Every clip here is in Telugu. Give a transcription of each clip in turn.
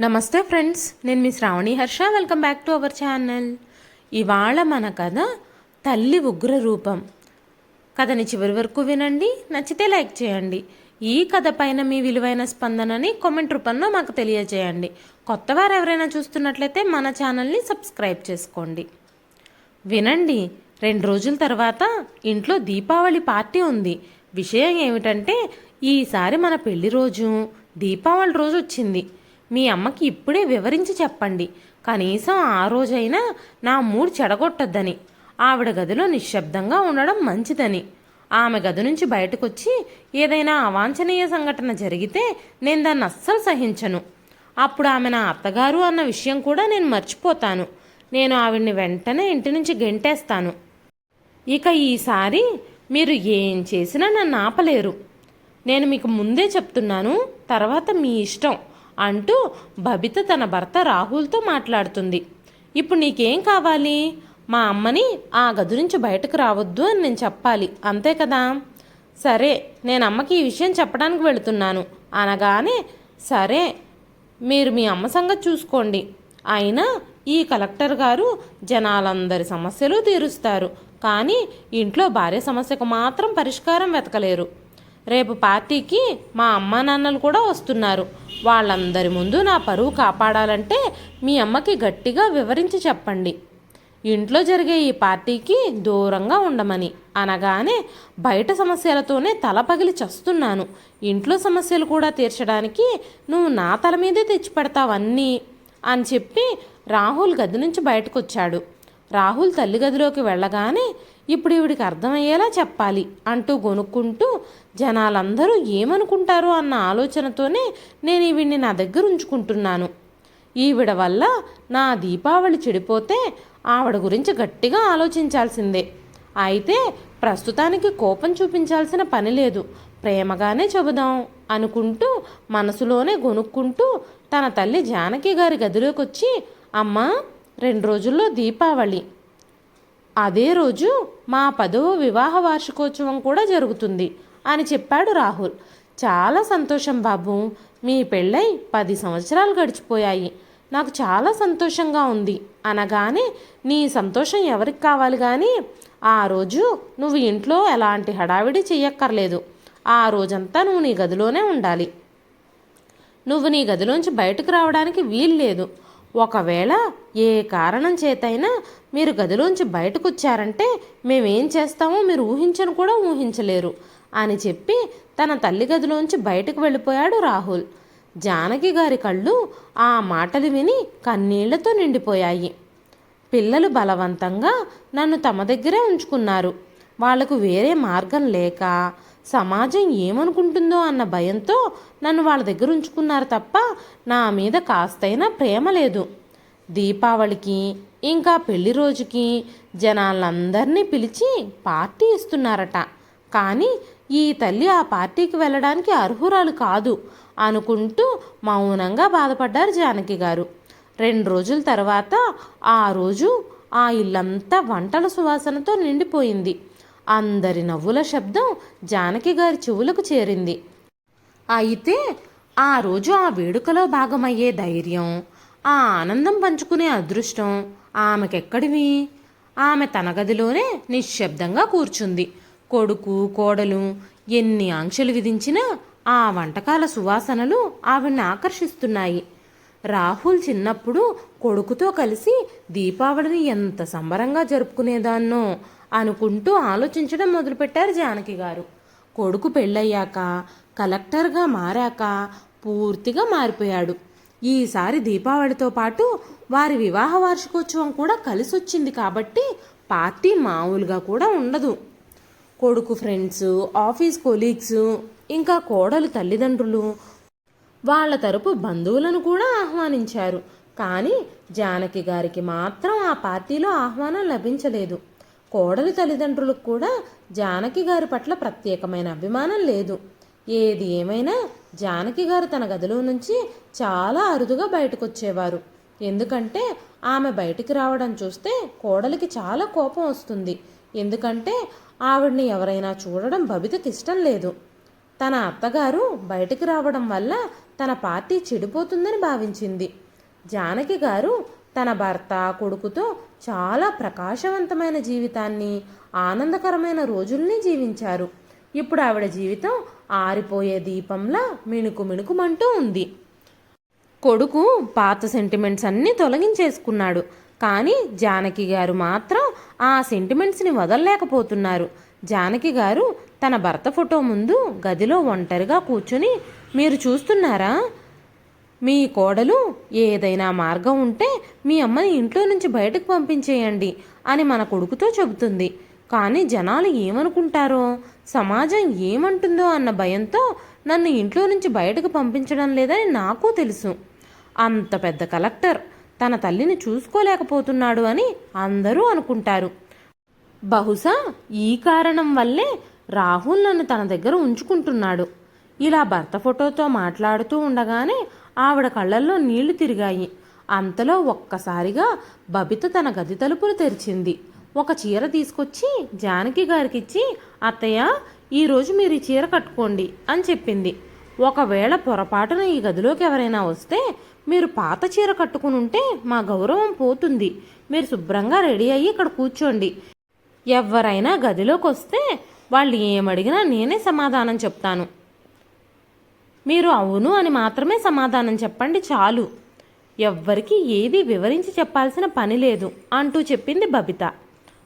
నమస్తే ఫ్రెండ్స్ నేను మీ Sravani Harsha. Welcome back to our channel ఇవాళ మన కథ తల్లి ఉగ్ర రూపం. కథని చివరి వరకు వినండి నచ్చితే లైక్ చేయండి. ఈ కథ పైన మీ విలువైన స్పందనని కామెంట్ రూపంలో మాకు తెలియజేయండి. కొత్త వారు ఎవరైనా చూస్తున్నట్లయితే మన ఛానల్ని సబ్స్క్రైబ్ చేసుకోండి. వినండి రెండు రోజుల తర్వాత ఇంట్లో దీపావళి పార్టీ ఉంది. విషయం ఏమిటంటే ఈసారి మన పెళ్ళి రోజు దీపావళి రోజు వచ్చింది. మీ అమ్మకి ఇప్పుడే వివరించి చెప్పండి. కనీసం ఆ రోజైనా నా మూడు చెడగొట్టొద్దని. ఆవిడ గదిలో నిశ్శబ్దంగా ఉండడం మంచిదని. ఆమె గది నుంచి బయటకొచ్చి ఏదైనా అవాంఛనీయ సంఘటన జరిగితే నేను దాన్ని అస్సలు సహించను. అప్పుడు ఆమె నా అత్తగారు అన్న విషయం కూడా నేను మర్చిపోతాను. నేను ఆవిడ్ని వెంటనే ఇంటి నుంచి గెంటేస్తాను. ఇక ఈసారి మీరు ఏం చేసినా నన్ను ఆపలేరు. నేను మీకు ముందే చెప్తున్నాను తర్వాత మీ ఇష్టం. అంటూ బబిత తన భర్త రాహుల్తో మాట్లాడుతుంది. ఇప్పుడు నీకేం కావాలి? మా అమ్మని ఆ గది నుంచి బయటకు రావద్దు అని నేను చెప్పాలి అంతే కదా? సరే నేను అమ్మకి ఈ విషయం చెప్పడానికి వెళుతున్నాను. అనగానే సరే మీరు మీ అమ్మ సంగతి చూసుకోండి. అయినా ఈ కలెక్టర్ గారు జనాలందరి సమస్యలు తీరుస్తారు. కానీ ఇంట్లో భార్య సమస్యకు మాత్రం పరిష్కారం వెతకలేరు. రేపు పార్టీకి మా అమ్మ నాన్నలు కూడా వస్తున్నారు. వాళ్ళందరి ముందు నా పరువు కాపాడాలంటే మీ అమ్మకి గట్టిగా వివరించి చెప్పండి. ఇంట్లో జరిగే ఈ పార్టీకి దూరంగా ఉండమని అనగానే బయట సమస్యలతోనే తల పగిలి చస్తున్నాను. ఇంట్లో సమస్యలు కూడా తీర్చడానికి నువ్వు నా తల మీదే తెచ్చిపెడతావన్నీ అని చెప్పి రాహుల్ గది నుంచి బయటకు వచ్చాడు రాహుల్ తల్లి గదిలోకి వెళ్ళగానే ఇప్పుడు ఈవిడికి అర్థమయ్యేలా చెప్పాలి అంటూ గొనుక్కుంటూ జనాలందరూ ఏమనుకుంటారో అన్న ఆలోచనతోనే నేను ఈవిడిని నా దగ్గర ఉంచుకుంటున్నాను. ఈవిడ వల్ల నా దీపావళి చెడిపోతే ఆవిడ గురించి గట్టిగా ఆలోచించాల్సిందే. అయితే ప్రస్తుతానికి కోపం చూపించాల్సిన పని లేదు. ప్రేమగానే చెబుదాం అనుకుంటూ మనసులోనే గొనుక్కుంటూ తన తల్లి జానకి గారి గదిలోకి వచ్చి అమ్మా రెండు రోజుల్లో దీపావళి. అదే రోజు మా పదవ వివాహ వార్షికోత్సవం కూడా జరుగుతుంది అని చెప్పాడు రాహుల్. చాలా సంతోషం బాబు. మీ పెళ్ళై పది సంవత్సరాలు గడిచిపోయాయి. నాకు చాలా సంతోషంగా ఉంది. అనగానే నీ సంతోషం ఎవరికి కావాలి కానీ ఆ రోజు నువ్వు ఇంట్లో ఎలాంటి హడావిడి చెయ్యక్కర్లేదు. ఆ రోజంతా నువ్వు నీ గదిలోనే ఉండాలి. నువ్వు నీ గదిలోంచి బయటకు రావడానికి వీల్లేదు. ఒకవేళ ఏ కారణం చేతైనా మీరు గదిలోంచి బయటకు వచ్చారంటే మేమేం చేస్తామో మీరు ఊహించను కూడా ఊహించలేరు అని చెప్పి తన తల్లి గదిలోంచి బయటకు వెళ్ళిపోయాడు రాహుల్. జానకి గారి కళ్ళు ఆ మాటలు విని కన్నీళ్ళతో నిండిపోయాయి. పిల్లలు బలవంతంగా నన్ను తమ దగ్గరే ఉంచుకున్నారు. వాళ్ళకు వేరే మార్గం లేక సమాజం ఏమనుకుంటుందో అన్న భయంతో నన్ను వాళ్ళ దగ్గర ఉంచుకున్నారు తప్ప నా మీద కాస్తైనా ప్రేమ లేదు. దీపావళికి ఇంకా పెళ్ళి రోజుకి జనాలందరినీ పిలిచి పార్టీ ఇస్తున్నారట. కానీ ఈ తల్లి ఆ పార్టీకి వెళ్ళడానికి అర్హురాలు కాదు అనుకుంటూ మౌనంగా బాధపడ్డారు జానకి గారు. రెండు రోజుల తర్వాత ఆ రోజు ఆ ఇల్లంతా వంటల సువాసనతో నిండిపోయింది. అందరి నవ్వుల శబ్దం జానకి గారి చెవులకు చేరింది. అయితే ఆ రోజు ఆ వేడుకలో భాగమయ్యే ధైర్యం ఆ ఆనందం పంచుకునే అదృష్టం ఆమెకెక్కడివి? ఆమె తన గదిలోనే నిశ్శబ్దంగా కూర్చుంది. కొడుకు కోడలు ఎన్ని ఆంక్షలు విధించినా ఆ వంటకాల సువాసనలు ఆవిడ్ని ఆకర్షిస్తున్నాయి. రాహుల్ చిన్నప్పుడు కొడుకుతో కలిసి దీపావళిని ఎంత సంబరంగా జరుపుకునేదాన్నో అనుకుంటూ ఆలోచించడం మొదలుపెట్టారు జానకి గారు. కొడుకు పెళ్ళయ్యాక కలెక్టర్గా మారాక పూర్తిగా మారిపోయాడు. ఈసారి దీపావళితో పాటు వారి వివాహ వార్షికోత్సవం కూడా కలిసొచ్చింది కాబట్టి పార్టీ మామూలుగా కూడా ఉండదు. కొడుకు ఫ్రెండ్స్ ఆఫీస్ కొలీగ్స్ ఇంకా కోడలు తల్లిదండ్రులు వాళ్ళ తరపు బంధువులను కూడా ఆహ్వానించారు. కానీ జానకి గారికి మాత్రం ఆ పార్టీలో ఆహ్వానం లభించలేదు. కోడలి తల్లిదండ్రులకు కూడా జానకి గారి పట్ల ప్రత్యేకమైన అభిమానం లేదు. ఏది ఏమైనా జానకి గారు తన గదిలో నుంచి చాలా అరుదుగా బయటకు వచ్చేవారు ఎందుకంటే ఆమె బయటికి రావడం చూస్తే కోడలికి చాలా కోపం వస్తుంది. ఎందుకంటే ఆవిడ్ని ఎవరైనా చూడడం బబితకి ఇష్టం లేదు. తన అత్తగారు బయటికి రావడం వల్ల తన పార్టీ చెడిపోతుందని భావించింది. జానకి గారు తన భర్త కొడుకుతో చాలా ప్రకాశవంతమైన జీవితాన్ని ఆనందకరమైన రోజుల్ని జీవించారు. ఇప్పుడు ఆవిడ జీవితం ఆరిపోయే దీపంలా మిణుకు మిణుకుమంటూ ఉంది. కొడుకు పాత సెంటిమెంట్స్ అన్నీ తొలగించేసుకున్నాడు. కానీ జానకి గారు మాత్రం ఆ సెంటిమెంట్స్ని వదలలేకపోతున్నారు. జానకి గారు తన భర్త ఫోటో ముందు గదిలో ఒంటరిగా కూర్చుని మీరు చూస్తున్నారా? మీ కోడలు ఏదైనా మార్గం ఉంటే మీ అమ్మని ఇంట్లో నుంచి బయటకు పంపించేయండి అని మన కొడుకుతో చెబుతుంది. కానీ జనాలు ఏమనుకుంటారో సమాజం ఏమంటుందో అన్న భయంతో నన్ను ఇంట్లో నుంచి బయటకు పంపించడం లేదని నాకు తెలుసు. అంత పెద్ద కలెక్టర్ తన తల్లిని చూసుకోలేకపోతున్నాడు అని అందరూ అనుకుంటారు. బహుశా ఈ కారణం వల్లే రాహుల్ నన్ను తన దగ్గర ఉంచుకుంటున్నాడు. ఇలా భర్త ఫోటోతో మాట్లాడుతూ ఉండగానే ఆవిడ కళ్ళల్లో నీళ్ళు తిరిగాయి. అంతలో ఒక్కసారిగా బబిత తన గది తలుపులు తెరిచింది. ఒక చీర తీసుకొచ్చి జానకి గారికిచ్చి అత్తయ్య ఈరోజు మీరు ఈ చీర కట్టుకోండి అని చెప్పింది. ఒకవేళ పొరపాటున ఈ గదిలోకి ఎవరైనా వస్తే మీరు పాత చీర కట్టుకుని ఉంటే మా గౌరవం పోతుంది. మీరు శుభ్రంగా రెడీ అయ్యి ఇక్కడ కూర్చోండి. ఎవరైనా గదిలోకి వస్తే వాళ్ళు ఏమడిగినా నేనే సమాధానం చెప్తాను. మీరు అవును అని మాత్రమే సమాధానం చెప్పండి చాలు. ఎవ్వరికి ఏది వివరించి చెప్పాల్సిన పని లేదు అంటూ చెప్పింది బబిత.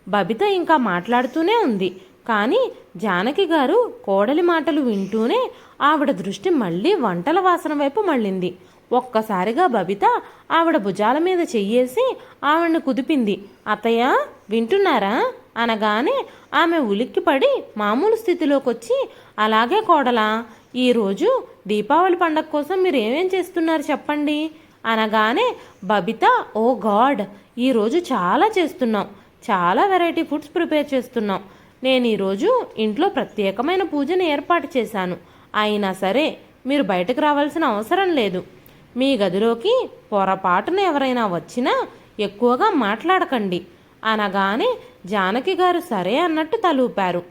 బబిత ఇంకా మాట్లాడుతూనే ఉంది. కానీ జానకి గారు కోడలి మాటలు వింటూనే ఆవిడ దృష్టి మళ్ళీ వంటల వాసన వైపు మళ్ళింది. ఒక్కసారిగా బబిత ఆవిడ భుజాల మీద చెయ్యేసి ఆవిడని కుదిపింది. అత్తయ్య వింటున్నారా? అనగానే ఆమె ఉలిక్కిపడి మామూలు స్థితిలోకి వచ్చి అలాగే కోడలా ఈరోజు దీపావళి పండగ కోసం మీరు ఏమేం చేస్తున్నారు చెప్పండి? అనగానే బబిత ఓ గాడ్ ఈరోజు చాలా చేస్తున్నాం. చాలా వెరైటీ ఫుడ్స్ ప్రిపేర్ చేస్తున్నాం. నేను ఈరోజు ఇంట్లో ప్రత్యేకమైన పూజను ఏర్పాటు చేశాను. అయినా సరే మీరు బయటకు రావాల్సిన అవసరం లేదు. మీ గదిలోకి పొరపాటున ఎవరైనా వచ్చినా ఎక్కువగా మాట్లాడకండి. అనగానే జానకి గారు సరే అన్నట్టు తలూపారు.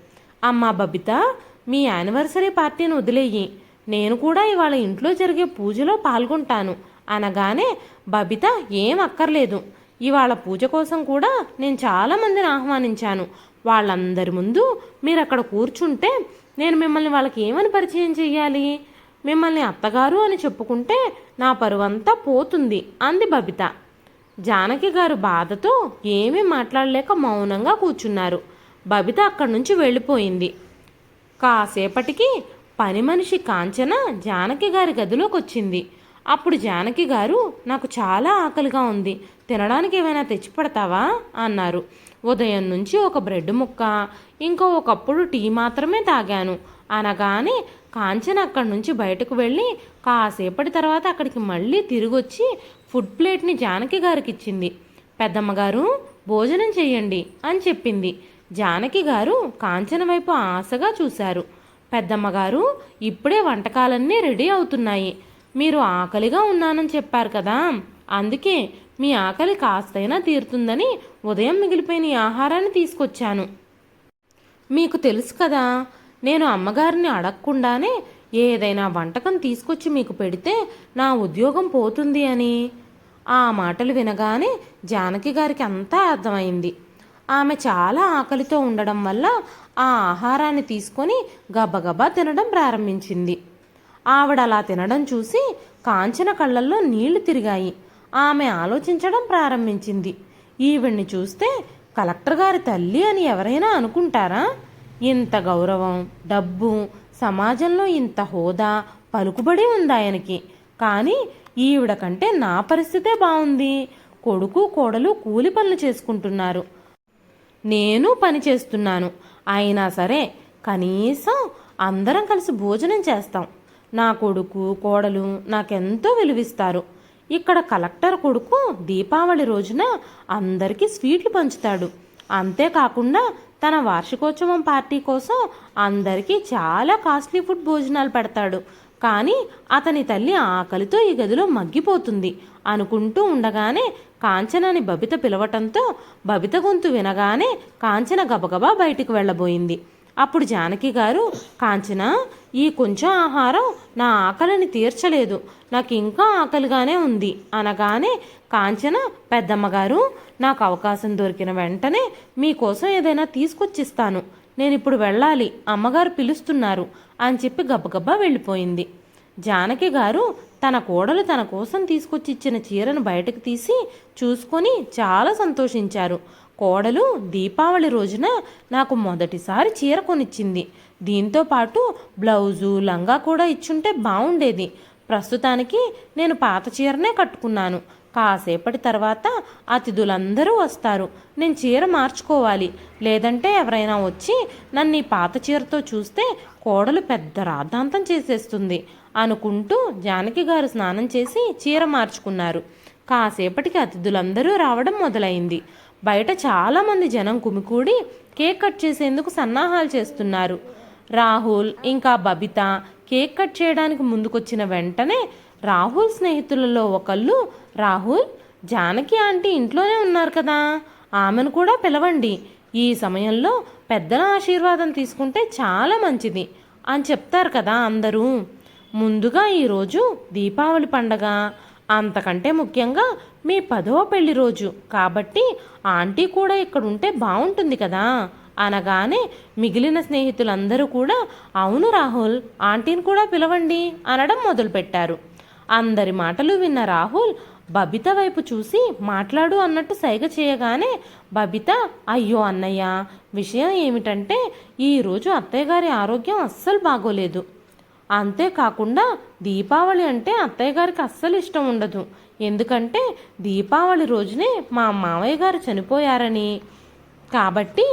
అమ్మా బబిత మీ యానివర్సరీ పార్టీని వదిలేయి. నేను కూడా ఇవాళ ఇంట్లో జరిగే పూజలో పాల్గొంటాను. అనగానే బబిత ఏం అక్కర్లేదు. ఇవాళ పూజ కోసం కూడా నేను చాలామందిని ఆహ్వానించాను. వాళ్ళందరి ముందు మీరు అక్కడ కూర్చుంటే నేను మిమ్మల్ని వాళ్ళకి ఏమని పరిచయం చేయాలి మిమ్మల్ని అత్తగారు అని చెప్పుకుంటే నా పరువంతా పోతుంది అంది బబిత. జానకి గారు బాధతో ఏమీ మాట్లాడలేక మౌనంగా కూర్చున్నారు. బబిత అక్కడి నుంచి వెళ్ళిపోయింది. కాసేపటికి పని మనిషి కాంచన జానకి గారి గదిలోకి వచ్చింది అప్పుడు జానకి గారు నాకు చాలా ఆకలిగా ఉంది. తినడానికి ఏమైనా తెచ్చిపెడతావా? అన్నారు. ఉదయం నుంచి ఒక బ్రెడ్ ముక్క ఇంకో ఒకప్పుడు టీ మాత్రమే తాగాను. అనగానే కాంచన అక్కడి నుంచి బయటకు వెళ్ళి కాసేపటి తర్వాత అక్కడికి మళ్ళీ తిరిగొచ్చి ఫుడ్ ప్లేట్ని జానకి గారికి ఇచ్చింది పెద్దమ్మగారు భోజనం చెయ్యండి అని చెప్పింది. జానకి గారు కాంచన వైపు ఆశగా చూశారు. పెద్దమ్మగారు ఇప్పుడే వంటకాలన్నీ రెడీ అవుతున్నాయి. మీరు ఆకలిగా ఉన్నానని చెప్పారు కదా. అందుకే మీ ఆకలి కాస్తైనా తీరుతుందని ఉదయం మిగిలిపోయిన ఆహారాన్ని తీసుకొచ్చాను. మీకు తెలుసు కదా నేను అమ్మగారిని అడగకుండానే ఏదైనా వంటకం తీసుకొచ్చి మీకు పెడితే నా ఉద్యోగం పోతుంది అని. ఆ మాటలు వినగానే జానకి గారికి అంతా అర్థమైంది. ఆమె చాలా ఆకలితో ఉండడం వల్ల ఆ ఆహారాన్ని తీసుకొని గబగబా తినడం ప్రారంభించింది. ఆవిడ అలా తినడం చూసి కాంచన కళ్ళల్లో నీళ్ళు తిరిగాయి. ఆమె ఆలోచించడం ప్రారంభించింది. ఈవిడ్ని చూస్తే కలెక్టర్ గారి తల్లి అని ఎవరైనా అనుకుంటారా? ఇంత గౌరవం డబ్బు సమాజంలో ఇంత హోదా పలుకుబడి ఉంది ఆయనకి. కానీ ఈవిడ కంటే నా పరిస్థితే బాగుంది. కొడుకు కోడలు కూలి పనులు చేసుకుంటున్నారు. నేను పని చేస్తున్నాను. అయినా సరే కనీసం అందరం కలిసి భోజనం చేస్తాం. నా కొడుకు కోడలు నాకెంతో విలువిస్తారు. ఇక్కడ కలెక్టర్ కొడుకు దీపావళి రోజున అందరికీ స్వీట్లు పంచుతాడు. అంతేకాకుండా తన వార్షికోత్సవం పార్టీ కోసం అందరికీ చాలా కాస్ట్లీ ఫుడ్ భోజనాలు పెడతాడు. కానీ అతని తల్లి ఆకలితో ఈ గదిలో మగ్గిపోతుంది అనుకుంటూ ఉండగానే కాంచనని బబిత పిలవటంతో బబిత గొంతు వినగానే కాంచన గబగబా బయటికి వెళ్ళబోయింది. అప్పుడు జానకి గారు కాంచన ఈ కొంచెం ఆహారం నా ఆకలిని తీర్చలేదు. నాకు ఇంకా ఆకలిగానే ఉంది అనగానే కాంచన పెద్దమ్మగారు నాకు అవకాశం దొరికిన వెంటనే మీకోసం ఏదైనా తీసుకొచ్చిస్తాను. నేను ఇప్పుడు వెళ్ళాలి అమ్మగారు పిలుస్తున్నారు అని చెప్పి గబగబా వెళ్ళిపోయింది. జానకి గారు తన కోడలు తన కోసం తీసుకొచ్చి ఇచ్చిన చీరను బయటకు తీసి చూసుకొని చాలా సంతోషించారు. కోడలు దీపావళి రోజున నాకు మొదటిసారి చీర కొనిచ్చింది. దీంతో పాటు బ్లౌజు లంగా కూడా ఇచ్చుంటే బాగుండేది ప్రస్తుతానికి నేను పాత చీరనే కట్టుకున్నాను. కాసేపటి తర్వాత అతిథులందరూ వస్తారు. నేను చీర మార్చుకోవాలి. లేదంటే ఎవరైనా వచ్చి నన్ను ఈ పాత చీరతో చూస్తే కోడలు పెద్ద రాద్ధాంతం చేసేస్తుంది అనుకుంటూ జానకి గారు స్నానం చేసి చీర మార్చుకున్నారు. కాసేపటికి అతిథులందరూ రావడం మొదలైంది. బయట చాలామంది జనం కుమికూడి కేక్ కట్ చేసేందుకు సన్నాహాలు చేస్తున్నారు. రాహుల్ ఇంకా బబిత కేక్ కట్ చేయడానికి ముందుకొచ్చిన వెంటనే రాహుల్ స్నేహితులలో ఒకళ్ళు రాహుల్ జానకి ఆంటీ ఇంట్లోనే ఉన్నారు కదా. ఆమెను కూడా పిలవండి. ఈ సమయంలో పెద్దల ఆశీర్వాదం తీసుకుంటే చాలా మంచిది అని చెప్తారు కదా అందరూ. ముందుగా ఈరోజు దీపావళి పండగ. అంతకంటే ముఖ్యంగా మీ పదో పెళ్ళి రోజు. కాబట్టి ఆంటీ కూడా ఇక్కడ ఉంటే బాగుంటుంది కదా. అనగానే మిగిలిన స్నేహితులందరూ కూడా అవును రాహుల్ ఆంటీని కూడా పిలవండి అనడం మొదలుపెట్టారు. అందరి మాటలు విన్న రాహుల్ బబిత వైపు చూసి మాట్లాడు అన్నట్టు సైగ చేయగానే బబిత అయ్యో అన్నయ్య విషయం ఏమిటంటే ఈరోజు అత్తయ్య గారి ఆరోగ్యం అస్సలు బాగోలేదు. అంతేకాకుండా దీపావళి అంటే అత్తయ్య గారికి అస్సలు ఇష్టం ఉండదు. ఎందుకంటే దీపావళి రోజునే మా మావయ్య గారు చనిపోయారని. కాబట్టి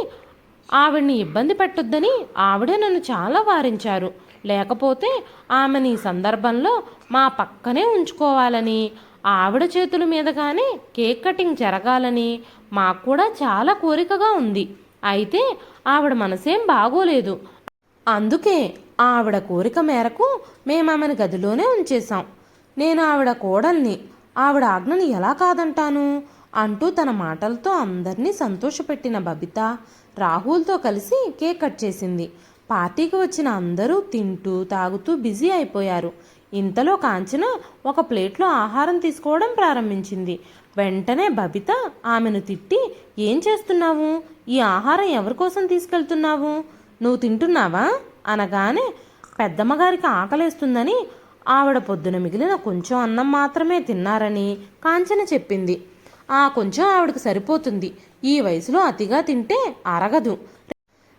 ఆవిడ్ని ఇబ్బంది పెట్టొద్దని ఆవిడే నన్ను చాలా వారించారు. లేకపోతే ఆమెని ఈ సందర్భంలో మా పక్కనే ఉంచుకోవాలని ఆవిడ చేతుల మీదగానే కేక్ కటింగ్ జరగాలని మాకు కూడా చాలా కోరికగా ఉంది. అయితే ఆవిడ మనసేం బాగోలేదు. అందుకే ఆవిడ కోరిక మేరకు మేము ఆమెను గదిలోనే ఉంచేశాం. నేను ఆవిడ కోడల్ని ఆవిడ ఆజ్ఞని ఎలా కాదంటాను? అంటూ తన మాటలతో అందరినీ సంతోషపెట్టిన బబిత రాహుల్తో కలిసి కేక్ కట్ చేసింది. పార్టీకి వచ్చిన అందరూ తింటూ తాగుతూ బిజీ అయిపోయారు. ఇంతలో కాంచన ఒక ప్లేట్లో ఆహారం తీసుకోవడం ప్రారంభించింది. వెంటనే బబిత ఆమెను తిట్టి ఏం చేస్తున్నావు? ఈ ఆహారం ఎవరి కోసం తీసుకెళ్తున్నావు? నువ్వు తింటున్నావా? అనగానే పెద్దమ్మగారికి ఆకలేస్తుందని ఆవిడ పొద్దున మిగిలిన కొంచెం అన్నం మాత్రమే తిన్నారని కాంచన చెప్పింది. ఆ కొంచెం ఆవిడకు సరిపోతుంది. ఈ వయసులో అతిగా తింటే అరగదు.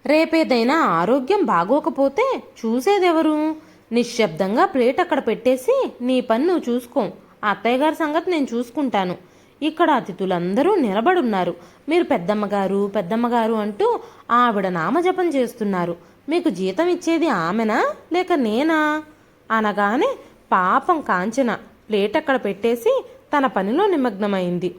రేపేదైనా ఆరోగ్యం బాగోకపోతే చూసేదెవరు? నిశ్శబ్దంగా ప్లేట్ అక్కడ పెట్టేసి నీ పని నువ్వు చూసుకో. అత్తయ్య గారి సంగతి నేను చూసుకుంటాను. ఇక్కడ అతిథులందరూ నిలబడున్నారు. మీరు పెద్దమ్మగారు పెద్దమ్మగారు అంటూ ఆవిడ నామజపం చేస్తున్నారు. మీకు జీతం ఇచ్చేది ఆమెనా లేక నేనా? అనగానే పాపం కాంచన ప్లేట్ అక్కడ పెట్టేసి తన పనిలో నిమగ్నమైంది.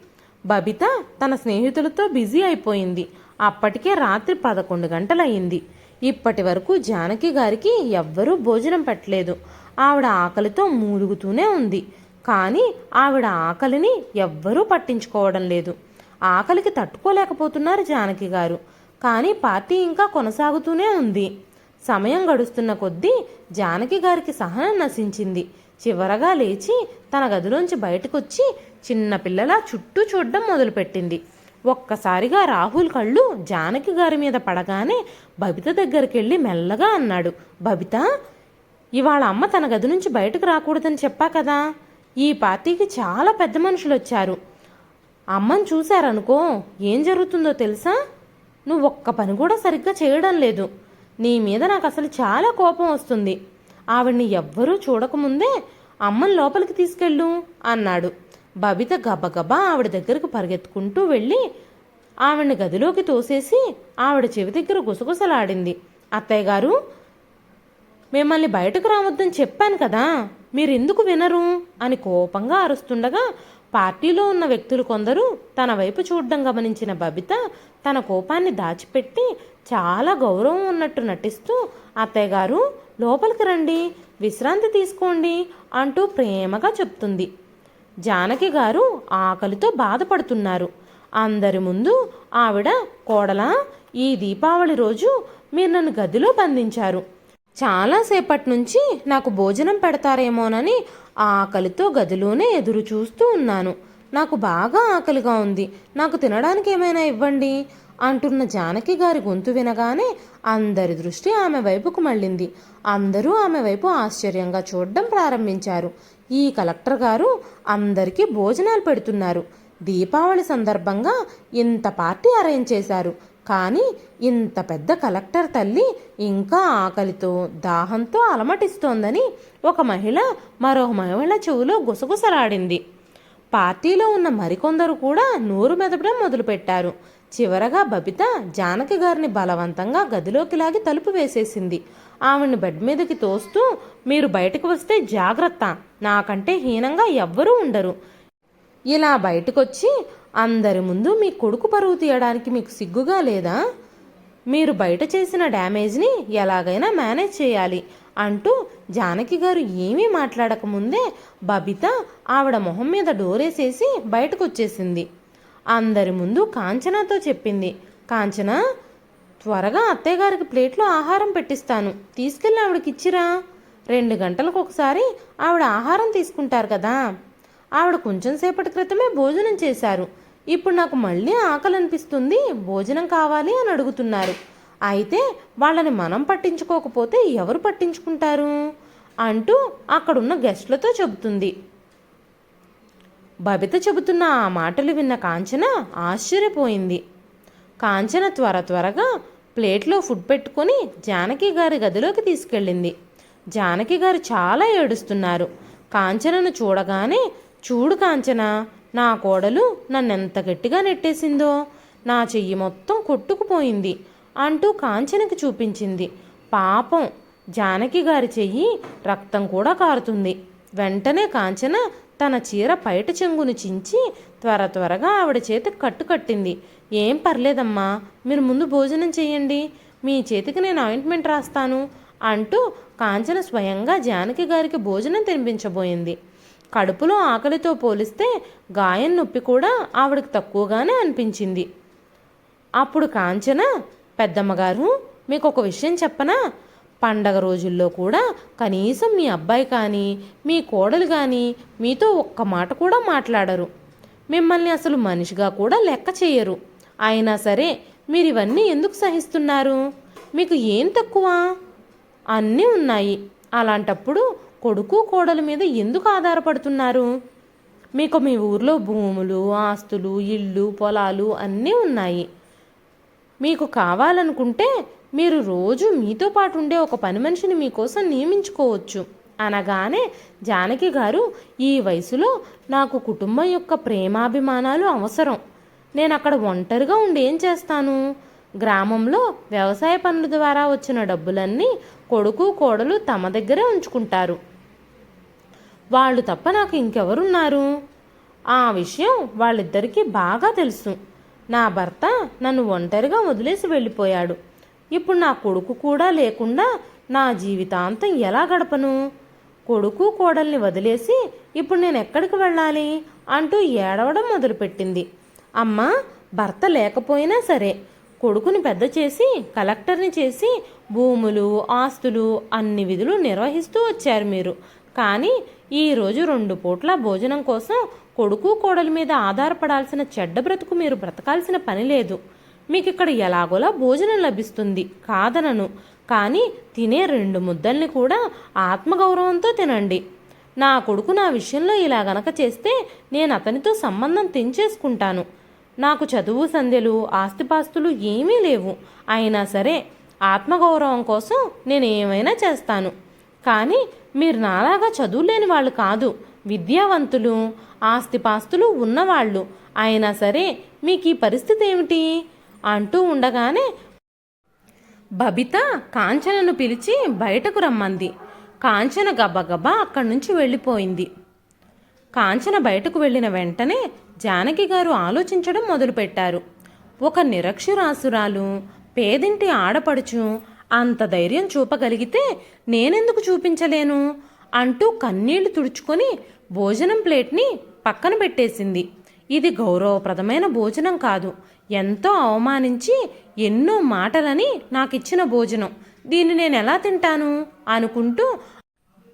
బబిత తన స్నేహితులతో బిజీ అయిపోయింది. అప్పటికే రాత్రి పదకొండు గంటలయ్యింది. ఇప్పటి వరకు జానకి గారికి ఎవ్వరూ భోజనం పెట్టలేదు. ఆవిడ ఆకలితో మూలుగుతూనే ఉంది. కానీ ఆవిడ ఆకలిని ఎవ్వరూ పట్టించుకోవడం లేదు. ఆకలికి తట్టుకోలేకపోతున్నారు జానకి గారు. కానీ పార్టీ ఇంకా కొనసాగుతూనే ఉంది. సమయం గడుస్తున్న కొద్దీ జానకి గారికి సహనం నశించింది. చివరగా లేచి తన గదిలోంచి బయటకొచ్చి చిన్నపిల్లల చుట్టూ చూడడం మొదలుపెట్టింది. ఒక్కసారిగా రాహుల్ కళ్ళు జానకి గారి మీద పడగానే బబిత దగ్గరికి వెళ్ళి మెల్లగా అన్నాడు బబిత ఇవాళ అమ్మ తన గది నుంచి బయటకు రాకూడదని చెప్పా కదా. ఈ పార్టీకి చాలా పెద్ద మనుషులు వచ్చారు అమ్మని చూశారనుకో ఏం జరుగుతుందో తెలుసా? నువ్వు ఒక్క పని కూడా సరిగ్గా చేయడం లేదు. నీ మీద నాకు అసలు చాలా కోపం వస్తుంది. ఆవిడ్ని ఎవ్వరూ చూడకముందే అమ్మని లోపలికి తీసుకెళ్ళు అన్నాడు. బబిత గబగబా ఆవిడ దగ్గరకు పరిగెత్తుకుంటూ వెళ్ళి ఆవిడని గదిలోకి తోసేసి ఆవిడ చెవి దగ్గర గుసగుసలాడింది. అత్తయ్య గారు మిమ్మల్ని బయటకు రావద్దని చెప్పాను కదా మీరెందుకు వినరు? అని కోపంగా అరుస్తుండగా పార్టీలో ఉన్న వ్యక్తులు కొందరు తన వైపు చూడడం గమనించిన బబిత తన కోపాన్ని దాచిపెట్టి చాలా గౌరవం ఉన్నట్టు నటిస్తూ అత్తయ్య గారు లోపలికి రండి విశ్రాంతి తీసుకోండి అంటూ ప్రేమగా చెప్తుంది. జానకి గారు ఆకలితో బాధపడుతున్నారు. అందరి ముందు ఆవిడ కోడలా ఈ దీపావళి రోజు మీరు నన్ను గదిలో బంధించారు. చాలాసేపటి నుంచి నాకు భోజనం పెడతారేమోనని ఆకలితో గదిలోనే ఎదురు చూస్తూ ఉన్నాను. నాకు బాగా ఆకలిగా ఉంది. నాకు తినడానికి ఏమైనా ఇవ్వండి? అంటున్న జానకి గారి గొంతు వినగానే అందరి దృష్టి ఆమె వైపుకు మళ్ళింది. అందరూ ఆమె వైపు ఆశ్చర్యంగా చూడడం ప్రారంభించారు. ఈ కలెక్టర్ గారు అందరికీ భోజనాలు పెడుతున్నారు. దీపావళి సందర్భంగా ఇంత పార్టీ అరేంజ్ చేశారు. కానీ ఇంత పెద్ద కలెక్టర్ తల్లి ఇంకా ఆకలితో దాహంతో అలమటిస్తోందని ఒక మహిళ మరో మహిళ చెవులో గుసగుసలాడింది. పార్టీలో ఉన్న మరికొందరు కూడా నోరు మెదపడం మొదలుపెట్టారు. చివరగా బబిత జానకి గారిని బలవంతంగా గదిలోకి లాగి తలుపు వేసేసింది. ఆమెను బెడ్ మీదకి తోస్తూ మీరు బయటకు వస్తే జాగ్రత్త. నాకంటే హీనంగా ఎవ్వరూ ఉండరు. ఇలా బయటకొచ్చి అందరి ముందు మీ కొడుకు పరువు తీయడానికి మీకు సిగ్గుగా లేదా? మీరు బయట చేసిన డ్యామేజ్ని ఎలాగైనా మేనేజ్ చేయాలి అంటూ జానకి గారు ఏమీ మాట్లాడకముందే బబిత ఆవిడ మొహం మీద డోరేసేసి బయటకు వచ్చేసింది అందరి ముందు కాంచనాతో చెప్పింది కాంచన త్వరగా అత్తయ్యగారికి ప్లేట్లో ఆహారం పెట్టిస్తాను. తీసుకెళ్ళి ఆవిడకి ఇచ్చిరా రెండు గంటలకు ఒకసారి ఆవిడ ఆహారం తీసుకుంటారు కదా. ఆవిడ కొంచెం సేపటి క్రితమే భోజనం చేశారు. ఇప్పుడు నాకు మళ్ళీ ఆకలి అనిపిస్తుంది భోజనం కావాలి అని అడుగుతున్నారు. అయితే వాళ్ళని మనం పట్టించుకోకపోతే ఎవరు పట్టించుకుంటారు? అంటూ అక్కడున్న గెస్ట్లతో చెబుతుంది. బబిత చెబుతున్న ఆ మాటలు విన్న కాంచన ఆశ్చర్యపోయింది. కాంచన త్వర త్వరగా ప్లేట్లో ఫుడ్ పెట్టుకొని జానకి గారి గదిలోకి తీసుకెళ్ళింది. జానకి గారు చాలా ఏడుస్తున్నారు. కాంచనను చూడగానే చూడు కాంచన నా కోడలు నన్నెంత గట్టిగా నెట్టేసిందో నా చెయ్యి మొత్తం కొట్టుకుపోయింది అంటూ కాంచనకి చూపించింది. పాపం జానకి గారి చెయ్యి రక్తం కూడా కారుతుంది. వెంటనే కాంచన తన చీర పైట చెంగును చించి త్వర త్వరగా ఆవిడ చేతికి కట్టు కట్టింది. ఏం పర్లేదమ్మా మీరు ముందు భోజనం చేయండి. మీ చేతికి నేను ఆయింట్మెంట్ రాస్తాను అంటూ కాంచన స్వయంగా జానకి గారికి భోజనం తినిపించబోయింది. కడుపులో ఆకలితో పోలిస్తే గాయం నొప్పి కూడా ఆవిడకి తక్కువగానే అనిపించింది. అప్పుడు కాంచన పెద్దమ్మగారు మీకు ఒక విషయం చెప్పనా? పండగ రోజుల్లో కూడా కనీసం మీ అబ్బాయి కానీ మీ కోడలు కానీ మీతో ఒక్క మాట కూడా మాట్లాడరు. మిమ్మల్ని అసలు మనిషిగా కూడా లెక్క చేయరు. అయినా సరే మీరు ఇవన్నీ ఎందుకు సహిస్తున్నారు? మీకు ఏం తక్కువ? అన్నీ ఉన్నాయి. అలాంటప్పుడు కొడుకు కోడల మీద ఎందుకు ఆధారపడుతున్నారు? మీకు మీ ఊర్లో భూములు ఆస్తులు ఇళ్ళు పొలాలు అన్నీ ఉన్నాయి. మీకు కావాలనుకుంటే మీరు రోజు మీతో పాటు ఉండే ఒక పని మనిషిని మీకోసం నియమించుకోవచ్చు. అనగానే జానకి గారు ఈ వయసులో నాకు కుటుంబం యొక్క ప్రేమాభిమానాలు అవసరం. నేను అక్కడ ఒంటరిగా ఉండి ఏం చేస్తాను? గ్రామంలో వ్యవసాయ పనుల ద్వారా వచ్చిన డబ్బులన్నీ కొడుకు కోడలు తమ దగ్గరే ఉంచుకుంటారు. వాళ్ళు తప్ప నాకు ఇంకెవరున్నారు? ఆ విషయం వాళ్ళిద్దరికీ బాగా తెలుసు. నా భర్త నన్ను ఒంటరిగా వదిలేసి వెళ్ళిపోయాడు. ఇప్పుడు నా కొడుకు కూడా లేకుండా నా జీవితాంతం ఎలా గడపను? కొడుకు కోడల్ని వదిలేసి ఇప్పుడు నేను ఎక్కడికి వెళ్ళాలి? అంటూ ఏడవడం మొదలుపెట్టింది. అమ్మ భర్త లేకపోయినా సరే కొడుకుని పెద్ద చేసి కలెక్టర్ని చేసి భూములు ఆస్తులు అన్ని విధులు నిర్వహిస్తూ వచ్చారు మీరు. కానీ ఈరోజు రెండు పూట్ల భోజనం కోసం కొడుకు కోడల మీద ఆధారపడాల్సిన చెడ్డ బ్రతుకు మీరు బ్రతకాల్సిన పని లేదు. మీకు ఇక్కడ ఎలాగోలా భోజనం లభిస్తుంది కాదనను. కానీ తినే రెండు ముద్దల్ని కూడా ఆత్మగౌరవంతో తినండి. నా కొడుకు నా విషయంలో ఇలా గనక చేస్తే నేను అతనితో సంబంధం తెంచేసుకుంటాను. నాకు చదువు సంధ్యలు ఆస్తిపాస్తులు ఏమీ లేవు. అయినా సరే ఆత్మగౌరవం కోసం నేను ఏమైనా చేస్తాను. కానీ మీరు నాలాగా చదువులేని వాళ్ళు కాదు. విద్యావంతులు ఆస్తిపాస్తులు ఉన్నవాళ్ళు. అయినా సరే మీకు ఈ పరిస్థితి ఏమిటి? అంటూ ఉండగానే బబిత కాంచనను పిలిచి బయటకు రమ్మంది. కాంచన గబగబా అక్కడి నుంచి వెళ్ళిపోయింది. కాంచన బయటకు వెళ్ళిన వెంటనే జానకి గారు ఆలోచించడం మొదలుపెట్టారు. ఒక నిరక్షరాసురాలు పేదింటి ఆడపడుచు అంత ధైర్యం చూపగలిగితే నేనెందుకు చూపించలేను? అంటూ కన్నీళ్ళు తుడుచుకొని భోజనం ప్లేట్ని పక్కన పెట్టేసింది. ఇది గౌరవప్రదమైన భోజనం కాదు. ఎంతో అవమానించి ఎన్నో మాటలని నాకు ఇచ్చిన భోజనం. దీన్ని నేను ఎలా తింటాను? అనుకుంటూ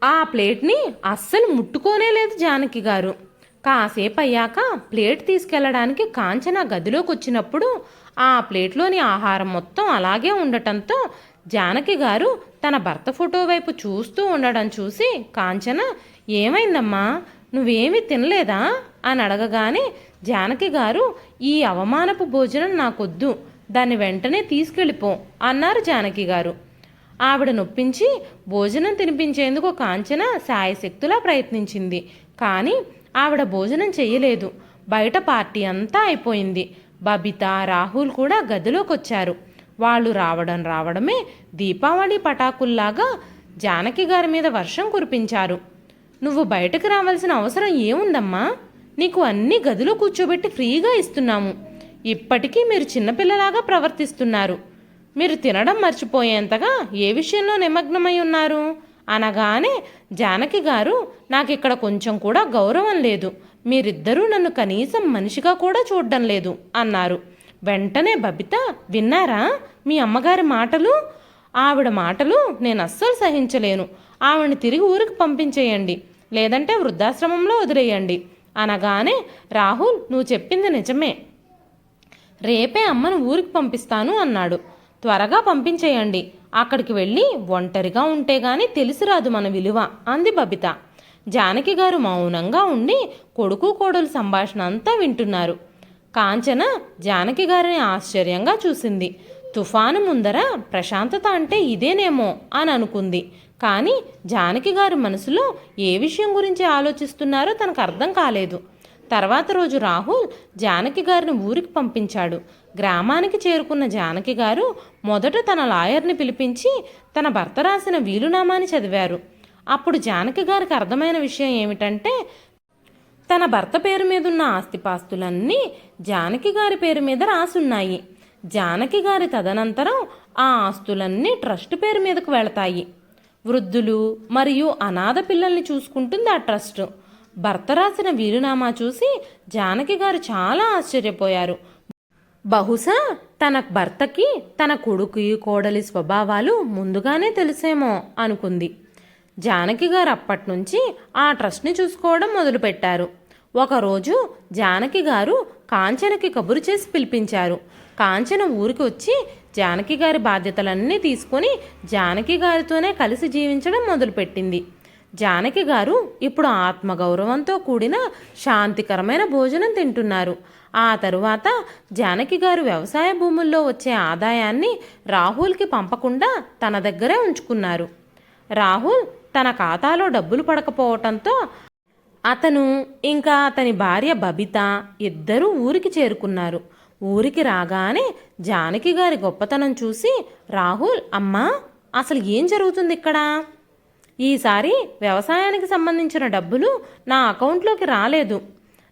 ఆ ప్లేట్ని అస్సలు ముట్టుకోనే లేదు జానకి గారు. కాసేపు అయ్యాక ప్లేట్ తీసుకెళ్ళడానికి కాంచన గదిలోకి వచ్చినప్పుడు ఆ ప్లేట్లోని ఆహారం మొత్తం అలాగే ఉండటంతో జానకి గారు తన భర్త ఫోటో వైపు చూస్తూ ఉండడం చూసి కాంచన ఏమైందమ్మా? నువ్వేమీ తినలేదా? అని అడగగానే జానకి గారు ఈ అవమానపు భోజనం నాకొద్దు దాన్ని వెంటనే తీసుకెళ్ళిపో అన్నారు జానకి గారు. ఆవిడ నొప్పించి భోజనం తినిపించేందుకు కాంచన శాయశక్తులా ప్రయత్నించింది. కానీ ఆవిడ భోజనం చేయలేదు బయట పార్టీ అంతా అయిపోయింది. బబిత రాహుల్ కూడా గదిలోకి వచ్చారు వాళ్ళు రావడం రావడమే దీపావళి పటాకుల్లాగా జానకి గారి మీద వర్షం కురిపించారు. నువ్వు బయటకు రావాల్సిన అవసరం ఏముందమ్మా? నీకు అన్ని గదిలో కూర్చోబెట్టి ఫ్రీగా ఇస్తున్నాము. ఇప్పటికీ మీరు చిన్నపిల్లలాగా ప్రవర్తిస్తున్నారు. మీరు తినడం మర్చిపోయేంతగా ఏ విషయంలో నిమగ్నమై ఉన్నారు? అనగానే జానకి గారు నాకు ఇక్కడ కొంచెం కూడా గౌరవం లేదు. మీరిద్దరూ నన్ను కనీసం మనిషిగా కూడా చూడడం లేదు అన్నారు. వెంటనే బబిత విన్నారా? మీ అమ్మగారి మాటలు? ఆవిడ మాటలు నేను అస్సలు సహించలేను. ఆవిడని తిరిగి ఊరికి పంపించేయండి. లేదంటే వృద్ధాశ్రమంలో వదిలేయండి. అనగానే రాహుల్ నువ్వు చెప్పింది నిజమే. రేపే అమ్మను ఊరికి పంపిస్తాను అన్నాడు. త్వరగా పంపించేయండి. అక్కడికి వెళ్ళి ఒంటరిగా ఉంటే గాని తెలిసిరాదు మన విలువ అంది బబిత. జానకి గారు మౌనంగా ఉండి కొడుకు కోడలు సంభాషణ అంతా వింటున్నారు. కాంచన జానకి గారిని ఆశ్చర్యంగా చూసింది. తుఫాను ముందర ప్రశాంతత అంటే ఇదేనేమో అని అనుకుంది. కానీ జానకి గారి మనసులో ఏ విషయం గురించి ఆలోచిస్తున్నారో తనకు అర్థం కాలేదు. తర్వాత రోజు రాహుల్ జానకి గారిని ఊరికి పంపించాడు. గ్రామానికి చేరుకున్న జానకి గారు మొదట తన లాయర్ని పిలిపించి తన భర్త రాసిన వీలునామాని చదివారు. అప్పుడు జానకి గారికి అర్థమైన విషయం ఏమిటంటే తన భర్త పేరు మీద ఉన్న ఆస్తిపాస్తులన్నీ జానకి గారి పేరు మీద రాసున్నాయి. జానకి గారి తదనంతరం ఆ ఆస్తులన్నీ ట్రస్ట్ పేరు మీదకు వెళతాయి. వృద్ధులు మరియు అనాథ పిల్లల్ని చూసుకుంటుంది ఆ ట్రస్ట్. భర్త రాసిన వీరునామా చూసి జానకి గారు చాలా ఆశ్చర్యపోయారు. బహుశా తన భర్తకి తన కొడుకు కోడలి స్వభావాలు ముందుగానే తెలుసేమో అనుకుంది. జానకి గారు అప్పటినుంచి ఆ ట్రస్ట్ని చూసుకోవడం మొదలుపెట్టారు. ఒకరోజు జానకి గారు కాంచనకి కబురు చేసి పిలిపించారు. కాంచన ఊరికి వచ్చి జానకి గారి బాధ్యతలన్నీ తీసుకొని జానకి గారితోనే కలిసి జీవించడం మొదలుపెట్టింది. జానకి గారు ఇప్పుడు ఆత్మగౌరవంతో కూడిన శాంతికరమైన భోజనం తింటున్నారు. ఆ తరువాత జానకి గారు వ్యవసాయ భూముల్లో వచ్చే ఆదాయాన్ని రాహుల్కి పంపకుండా తన దగ్గరే ఉంచుకున్నారు. రాహుల్ తన ఖాతాలో డబ్బులు పడకపోవటంతో అతను ఇంకా అతని భార్య బబిత ఇద్దరూ ఊరికి చేరుకున్నారు. ఊరికి రాగానే జానకి గారి గొప్పతనం చూసి రాహుల్ అమ్మా అసలు ఏం జరుగుతుంది ఇక్కడ? ఈసారి వ్యవసాయానికి సంబంధించిన డబ్బులు నా అకౌంట్లోకి రాలేదు.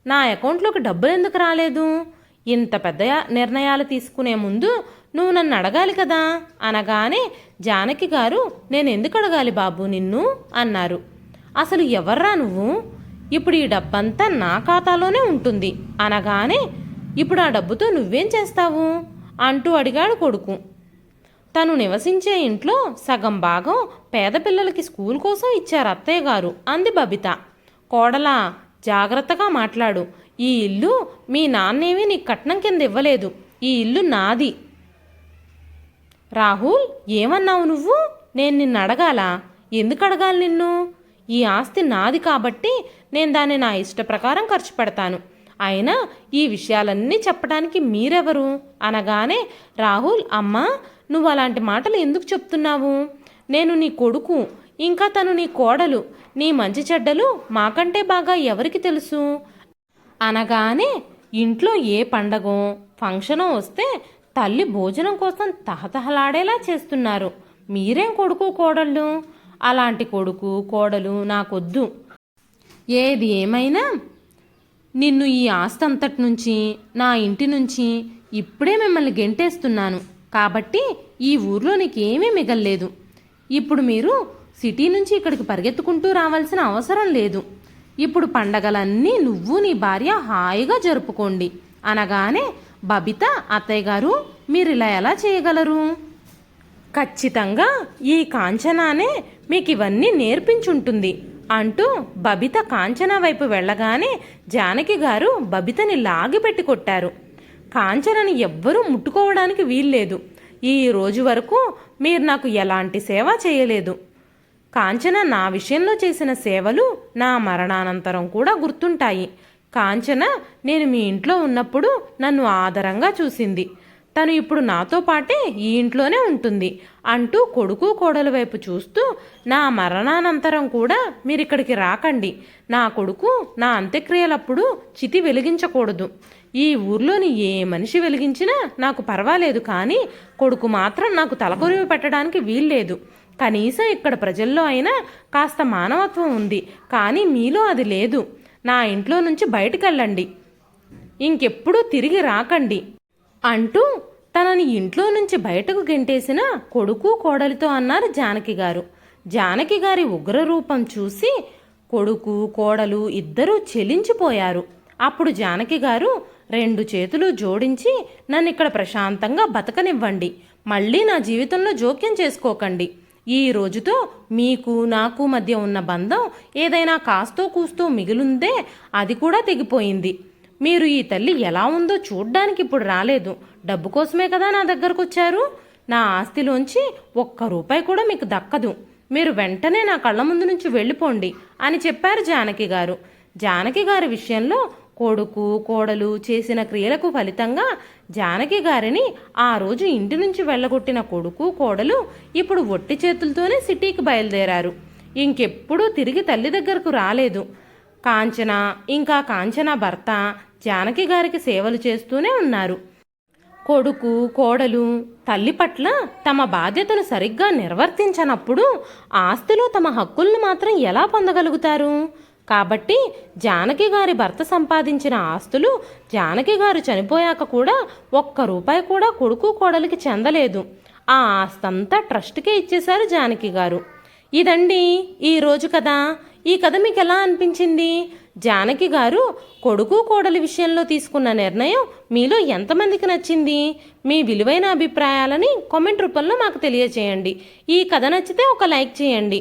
నా అకౌంట్లోకి డబ్బులు ఎందుకు రాలేదు? ఇంత పెద్ద నిర్ణయాలు తీసుకునే ముందు నువ్వు నన్ను అడగాలి కదా? అనగానే జానకి గారు నేను ఎందుకు అడగాలి బాబు నిన్ను? అన్నారు. అసలు ఎవర్రా నువ్వు? ఇప్పుడు ఈ డబ్బంతా నా ఖాతాలోనే ఉంటుంది. అనగానే ఇప్పుడు ఆ డబ్బుతో నువ్వేం చేస్తావు? అంటూ అడిగాడు కొడుకు. తను నివసించే ఇంట్లో సగం భాగం పేద పిల్లలకి స్కూల్ కోసం ఇచ్చారు అత్తయ్య గారు అంది బబిత. కోడలా జాగ్రత్తగా మాట్లాడు. ఈ ఇల్లు మీ నాన్నేమీ నీకు కట్నం కింద ఇవ్వలేదు. ఈ ఇల్లు నాది. రాహుల్ ఏమన్నావు నువ్వు? నేను నిన్ను అడగాలా? ఎందుకు అడగాలి నిన్ను? ఈ ఆస్తి నాది కాబట్టి నేను దాన్ని నా ఇష్ట ప్రకారం ఖర్చు పెడతాను. అయినా ఈ విషయాలన్నీ చెప్పడానికి మీరెవరు? అనగానే రాహుల్ అమ్మా నువ్వు అలాంటి మాటలు ఎందుకు చెప్తున్నావు? నేను నీ కొడుకు ఇంకా తను నీ కోడలు నీ మంచి చెడ్డలు మాకంటే బాగా ఎవరికి తెలుసు? అనగానే ఇంట్లో ఏ పండగో ఫంక్షనో వస్తే తల్లి భోజనం కోసం తహతహలాడేలా చేస్తున్నారు. మీరేం కొడుకు కోడళ్ళు? అలాంటి కొడుకు కోడలు నాకొద్దు. ఏది ఏమైనా నిన్ను ఈ ఆస్తి అంతటి నుంచి నా ఇంటి నుంచి ఇప్పుడే మిమ్మల్ని గెంటేస్తున్నాను. కాబట్టి ఈ ఊర్లో నీకేమీ మిగల్లేదు. ఇప్పుడు మీరు సిటీ నుంచి ఇక్కడికి పరిగెత్తుకుంటూ రావాల్సిన అవసరం లేదు. ఇప్పుడు పండగలన్నీ నువ్వు నీ భార్య హాయిగా జరుపుకోండి. అనగానే బబిత అత్తయ్య గారు మీరు ఇలా ఎలా చేయగలరు? ఖచ్చితంగా ఈ కాంచనానే మీకు ఇవన్నీ నేర్పించుంటుంది అంటూ బబిత కాంచన వైపు వెళ్ళగానే జానకి గారు బబితని లాగిపెట్టి కొట్టారు. కాంచనని ఎవ్వరూ ముట్టుకోవడానికి వీల్లేదు. ఈ రోజు వరకు మీరు నాకు ఎలాంటి సేవ చేయలేదు. కాంచన నా విషయంలో చేసిన సేవలు నా మరణానంతరం కూడా గుర్తుంటాయి. కాంచన నేను మీ ఇంట్లో ఉన్నప్పుడు నన్ను ఆదరంగా చూసింది. తను ఇప్పుడు నాతో పాటే ఈ ఇంట్లోనే ఉంటుంది అంటూ కొడుకు కోడల వైపు చూస్తూ నా మరణానంతరం కూడా మీరిక్కడికి రాకండి. నా కొడుకు నా అంత్యక్రియలప్పుడు చితి వెలిగించకూడదు. ఈ ఊర్లోని ఏ మనిషి వెలిగించినా నాకు పర్వాలేదు కానీ కొడుకు మాత్రం నాకు తలకొరివి పెట్టడానికి వీల్లేదు. కనీసం ఇక్కడ ప్రజల్లో అయినా కాస్త మానవత్వం ఉంది కానీ మీలో అది లేదు. నా ఇంట్లో నుంచి బయటకెళ్ళండి. ఇంకెప్పుడూ తిరిగి రాకండి అంటూ తనని ఇంట్లో నుంచి బయటకు గెంటేసిన కొడుకు కోడలితో అన్నారు జానకి గారు. జానకి గారి ఉగ్ర రూపం చూసి కొడుకు కోడలు ఇద్దరూ చెలించిపోయారు. అప్పుడు జానకి గారు రెండు చేతులు జోడించి నన్ను ఇక్కడ ప్రశాంతంగా బతకనివ్వండి. మళ్ళీ నా జీవితంలో జోక్యం చేసుకోకండి. ఈ రోజుతో మీకు నాకు మధ్య ఉన్న బంధం ఏదైనా కాస్తో కూస్తో మిగిలుందే అది కూడా తెగిపోయింది. మీరు ఈ తల్లి ఎలా ఉందో చూడ్డానికి ఇప్పుడు రాలేదు. డబ్బు కోసమే కదా నా దగ్గరకు వచ్చారు నా ఆస్తిలోంచి ఒక్క రూపాయి కూడా మీకు దక్కదు. మీరు వెంటనే నా కళ్ళ ముందు నుంచి వెళ్ళిపోండి అని చెప్పారు జానకి గారు. జానకి గారి విషయంలో కొడుకు కోడలు చేసిన క్రియలకు ఫలితంగా జానకి గారిని ఆ రోజు ఇంటి నుంచి వెళ్ళగొట్టిన కొడుకు కోడలు ఇప్పుడు ఒట్టి చేతులతోనే సిటీకి బయలుదేరారు. ఇంకెప్పుడూ తిరిగి తల్లి దగ్గరకు రాలేదు. కాంచన ఇంకా కాంచన భర్త జానకి గారికి సేవలు చేస్తూనే ఉన్నారు. కొడుకు కోడలు తల్లి పట్ల తమ బాధ్యతను సరిగ్గా నిర్వర్తించనప్పుడు ఆస్తిలో తమ హక్కుల్ని మాత్రం ఎలా పొందగలుగుతారు? కాబట్టి జానకి గారి భర్త సంపాదించిన ఆస్తులు జానకి గారు చనిపోయాక కూడా ఒక్క రూపాయి కూడా కొడుకు కోడలికి చెందలేదు. ఆ ఆస్తంతా ట్రస్ట్కే ఇచ్చేశారు జానకి గారు. ఇదండి ఈ రోజు కదా ఈ కథ మీకు ఎలా అనిపించింది? జానకి గారు కొడుకు కోడలి విషయంలో తీసుకున్న నిర్ణయం మీలో ఎంతమందికి నచ్చింది? మీ విలువైన అభిప్రాయాలని కామెంట్ రూపంలో మాకు తెలియజేయండి ఈ కథ నచ్చితే ఒక లైక్ చేయండి.